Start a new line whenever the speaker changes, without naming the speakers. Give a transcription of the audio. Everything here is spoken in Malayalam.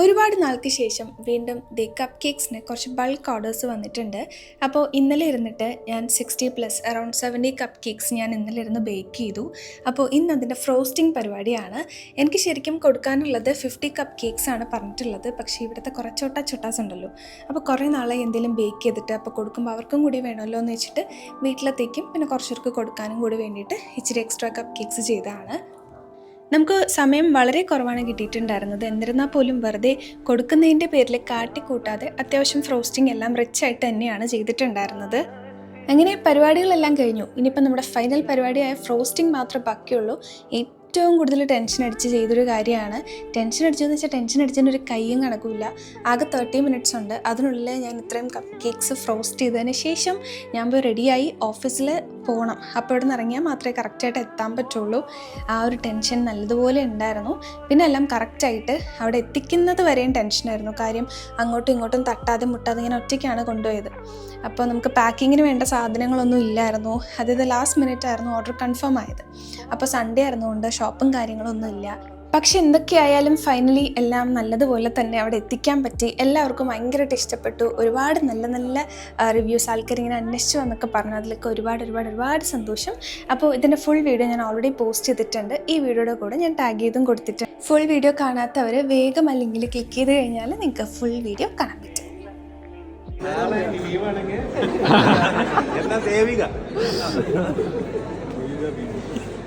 ഒരുപാട് നാൾക്ക് ശേഷം വീണ്ടും ദി കപ്പ് കേക്ക്സിന് കുറച്ച് ബൾക്ക് ഓർഡേഴ്സ് വന്നിട്ടുണ്ട്. അപ്പോൾ ഇന്നലെ ഇരുന്നിട്ട് ഞാൻ sixty plus around seventy cup cakes ഞാൻ ഇന്നലെ ഇരുന്ന് ബേക്ക് ചെയ്തു. അപ്പോൾ ഇന്ന് അതിന്റെ ഫ്രോസ്റ്റിംഗ് പരിപാടിയാണ്. എനിക്ക് ശരിക്കും കൊടുക്കാനുള്ളത് ഫിഫ്റ്റി കപ്പ് കേക്ക്സ് ആണ് പറഞ്ഞിട്ടുള്ളത്. പക്ഷേ ഇവിടുത്തെ കുറേ ചോട്ടാ ചൊട്ടാസ് ഉണ്ടല്ലോ. അപ്പോൾ കുറേ നാളെ എന്തെങ്കിലും ബേക്ക് ചെയ്തിട്ട് അപ്പോൾ കൊടുക്കുമ്പോൾ അവർക്കും കൂടി വേണമല്ലോ എന്ന് വെച്ചിട്ട് വീട്ടിലത്തേക്കും. പിന്നെ കുറച്ചവർക്ക് കൊടുക്കാനും കൂടി വേണ്ടിയിട്ട് ഇച്ചിരി എക്സ്ട്രാ കപ്പ് കേക്ക്സ് ചെയ്തതാണ്. നമുക്ക് സമയം വളരെ കുറവാണ് കിട്ടിയിട്ടുണ്ടായിരുന്നത്. എന്നിരുന്നാൽ പോലും വെറുതെ കൊടുക്കുന്നതിന്റെ പേരിൽ കാട്ടിക്കൂട്ടാതെ അത്യാവശ്യം ഫ്രോസ്റ്റിംഗ് എല്ലാം റിച്ച് ആയിട്ട് തന്നെയാണ് ചെയ്തിട്ടുണ്ടായിരുന്നത്. അങ്ങനെ പരിപാടികളെല്ലാം കഴിഞ്ഞു. ഇനിയിപ്പോൾ നമ്മുടെ ഫൈനൽ പരിപാടിയായ ഫ്രോസ്റ്റിംഗ് മാത്രമേ ബാക്കിയുള്ളൂ. ഏറ്റവും കൂടുതൽ ടെൻഷൻ അടിച്ച് ചെയ്തൊരു കാര്യമാണ്. ടെൻഷൻ അടിച്ചതെന്ന് വെച്ചാൽ ടെൻഷൻ അടിച്ചതിന് ഒരു കൈയും കണക്കില്ല ആകെ തേർട്ടി മിനിറ്റ്സ് ഉണ്ട്. അതിനുള്ളിൽ ഞാൻ ഇത്രയും കപ്പ് കേക്ക്സ് ഫ്രോസ്റ്റ് ചെയ്തതിന് ശേഷം ഞാൻ പോയി റെഡിയായി ഓഫീസിൽ പോകണം അപ്പോൾ ഇവിടെ നിന്ന് ഇറങ്ങിയാൽ മാത്രമേ കറക്റ്റായിട്ട് എത്താൻ പറ്റുള്ളൂ. ആ ഒരു ടെൻഷൻ നല്ലതുപോലെ ഉണ്ടായിരുന്നു. പിന്നെ എല്ലാം കറക്റ്റായിട്ട് അവിടെ എത്തിക്കുന്നത് വരെയും ടെൻഷനായിരുന്നു കാര്യം അങ്ങോട്ടും ഇങ്ങോട്ടും തട്ടാതെ മുട്ടാതെ ഇങ്ങനെ ഒറ്റയ്ക്കാണ് കൊണ്ടുപോയത്. അപ്പോൾ നമുക്ക് പാക്കിങ്ങിന് വേണ്ട സാധനങ്ങളൊന്നും ഇല്ലായിരുന്നു. അതായത് ലാസ്റ്റ് മിനിറ്റ് ആയിരുന്നു ഓർഡർ കൺഫേം ആയത്. അപ്പോൾ സൺഡേ ആയിരുന്നുകൊണ്ട് ഷോപ്പും കാര്യങ്ങളൊന്നും ഇല്ല പക്ഷെ എന്തൊക്കെയായാലും ഫൈനലി എല്ലാം നല്ലതുപോലെ തന്നെ അവിടെ എത്തിക്കാൻ പറ്റി. എല്ലാവർക്കും ഭയങ്കരമായിട്ട് ഇഷ്ടപ്പെട്ടു. ഒരുപാട് നല്ല നല്ല റിവ്യൂസ് ആൾക്കാർ ഇങ്ങനെ അന്വേഷിച്ചു എന്നൊക്കെ പറഞ്ഞു. അതിലൊക്കെ ഒരുപാട് ഒരുപാട് ഒരുപാട് സന്തോഷം. അപ്പോൾ ഇതിന്റെ ഫുൾ വീഡിയോ ഞാൻ ഓൾറെഡി പോസ്റ്റ് ചെയ്തിട്ടുണ്ട്. ഈ വീഡിയോയുടെ കൂടെ ഞാൻ ടാഗ് ചെയ്തും കൊടുത്തിട്ടുണ്ട്. ഫുൾ വീഡിയോ കാണാത്തവർ വേഗം അല്ലെങ്കിൽ ക്ലിക്ക് ചെയ്ത് കഴിഞ്ഞാൽ നിങ്ങൾക്ക് ഫുൾ വീഡിയോ കാണാൻ പറ്റും.
എന്നാ ദേവിക?